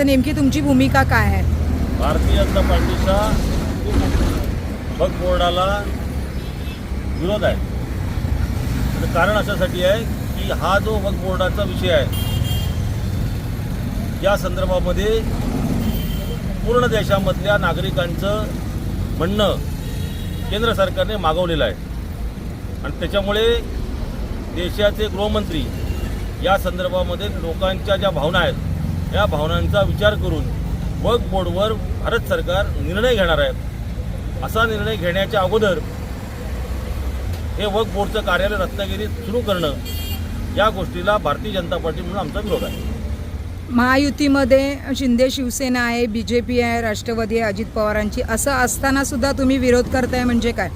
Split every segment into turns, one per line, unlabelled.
तर नेमकी तुमची भूमिका काय आहे?
भारतीय जनता पार्टीचा वक्फ बोर्डाला विरोध आहे. कारण अशासाठी आहे की हा जो वक्फ बोर्डाचा विषय आहे या संदर्भामध्ये पूर्ण देशामधल्या नागरिकांचं म्हणणं केंद्र सरकारने मागवलेलं आहे. आणि त्याच्यामुळे देशाचे गृहमंत्री या संदर्भामध्ये लोकांच्या ज्या भावना आहेत या भावनांचा विचार करून वक्फ बोर्डवर भारत सरकार निर्णय घेणार आहे. असा निर्णय घेण्याच्या अगोदर हे वक्फ बोर्डचं कार्यालय रत्नागिरीत सुरू करणं या गोष्टीला भारतीय जनता पार्टी म्हणून आमचा विरोध आहे.
महायुतीमध्ये शिंदे शिवसेना आहे बी जे पी आहे राष्ट्रवादी आहे अजित पवारांची. असं असताना सुद्धा तुम्ही विरोध करताय म्हणजे काय?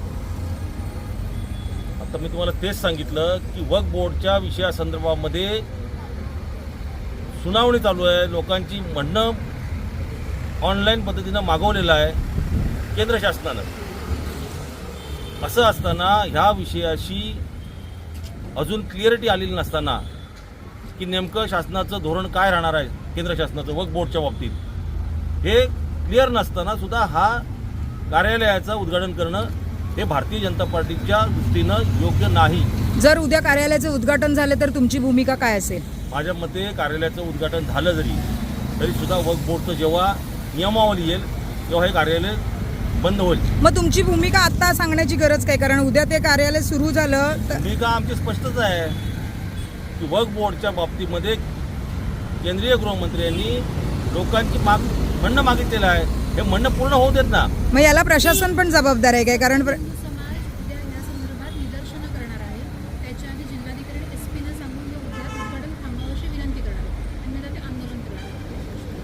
आता मी तुम्हाला तेच सांगितलं की वक्फ बोर्डच्या विषयासंदर्भामध्ये सुनावणी चालू आहे. लोकांची म्हणणं ऑनलाईन पद्धतीनं मागवलेलं आहे केंद्र शासनानं. असं असताना ह्या विषयाशी अजून क्लिअरिटी आलेली नसताना की नेमकं शासनाचं धोरण काय राहणार आहे केंद्र शासनाचं वक बोर्डच्या बाबतीत. हे क्लिअर नसताना सुद्धा हा कार्यालयाचं उद्घाटन करणं हे भारतीय जनता पार्टीच्या दृष्टीनं योग्य नाही.
जर उद्या कार्यालयाचे उद्घाटन झाले तर तुमची भूमिका काय असेल?
माझ्या मते कार्यालयाचं उद्घाटन झालं जरी तरी सुद्धा वक्फ बोर्डचं जेव्हा नियमावली येईल तेव्हा हे कार्यालय बंद होईल.
मग तुमची भूमिका आता सांगण्याची गरज काय? कारण उद्या ते कार्यालय सुरू झालं तर
भूमिका आमची स्पष्टच आहे की वक्फ बोर्डच्या बाबतीमध्ये केंद्रीय गृहमंत्र्यांनी लोकांची माग म्हणणं मागितलेलं आहे. हे म्हणणं पूर्ण होऊ देत ना.
मग याला प्रशासन पण जबाबदार आहे काय? कारण प्र-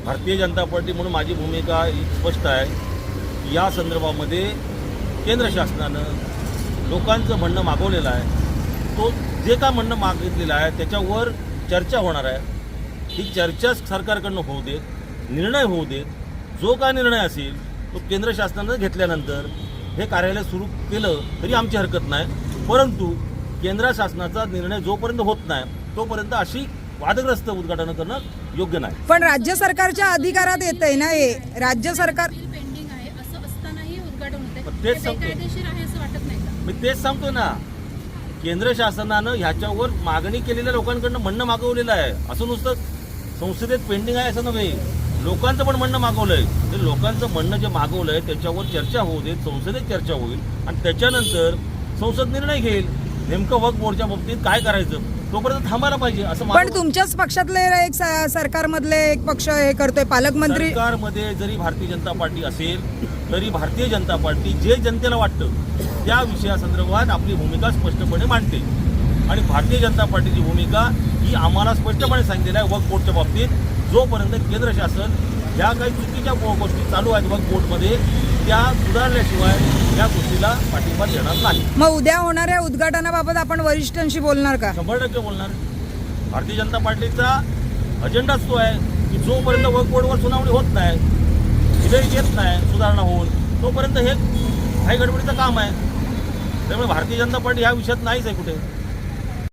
भारतीय जनता पार्टी म्हणून माझी भूमिका ही स्पष्ट आहे. या संदर्भामध्ये केंद्र शासनानं लोकांचं म्हणणं मागवलेलं आहे. तो जे काय म्हणणं मागितलेलं आहे त्याच्यावर चर्चा होणार आहे. ही चर्चा सरकारकडनं होऊ देत निर्णय होऊ देत. जो काय निर्णय असेल तो केंद्र शासनानं घेतल्यानंतर हे कार्यालय सुरू केलं तरी आमची हरकत नाही. परंतु केंद्र शासनाचा निर्णय जोपर्यंत होत नाही तोपर्यंत अशी वादग्रस्त उद्घाटनं करणं योग्य नाही.
पण राज्य सरकारच्या अधिकारात येत आहे ना हे? राज्य सरकार
पेंडिंग आहे. असं असतानाही उद्घाटन होते
पण तेच
ते
सांगतो.
बेकायदेशीर आहे असं वाटत नाही का?
मी तेच सांगतो ना. केंद्र शासनानं ह्याच्यावर मागणी केलेल्या लोकांकडनं म्हणणं मागवलेलं आहे. असं नुसतं संसदेत पेंडिंग आहे असं नव्हे. लोकांचं पण म्हणणं मागवलंय. ते लोकांचं म्हणणं जे मागवलंय त्याच्यावर चर्चा होऊ देत संसदेत चर्चा होईल. आणि त्याच्यानंतर संसद निर्णय घेईल. नेमकं वक्फ बोर्डच्या बाबतीत काय करायचं? तोपर्यंत थांबायला पाहिजे असं
पण
माझं-
तुमच्याच पक्षातले एक स- सरकारमधले एक पक्ष हे करतोय पालकमंत्री
सरकारमध्ये जरी भारतीय जनता पार्टी असेल तरी भारतीय जनता पार्टी जे जनतेला वाटतं त्या विषयासंदर्भात आपली भूमिका स्पष्टपणे मांडते. आणि भारतीय जनता पार्टीची भूमिका ही आम्हाला स्पष्टपणे सांगितलेली आहे वक्फ बोर्डच्या बाबतीत. जोपर्यंत केंद्र शासन ज्या काही चुकीच्या गो- गोष्टी चालू आहेत वक्फ बोर्डमध्ये त्या सुधारल्याशिवाय या गोष्टीला पाठिंबा देणार नाही.
मग उद्या होणाऱ्या उद्घाटनाबाबत आपण वरिष्ठांशी बोलणार का?
शंभर टक्के बोलणार. भारतीय जनता पार्टीचा अजेंडाच तो आहे की जोपर्यंत वक्फ बोर्डवर सुनावणी होत नाही विधेयक येत नाही सुधारणा होऊन तोपर्यंत हे काही गडबडीचं काम आहे. त्यामुळे भारतीय जनता पार्टी ह्या विषयात नाहीच आहे कुठे.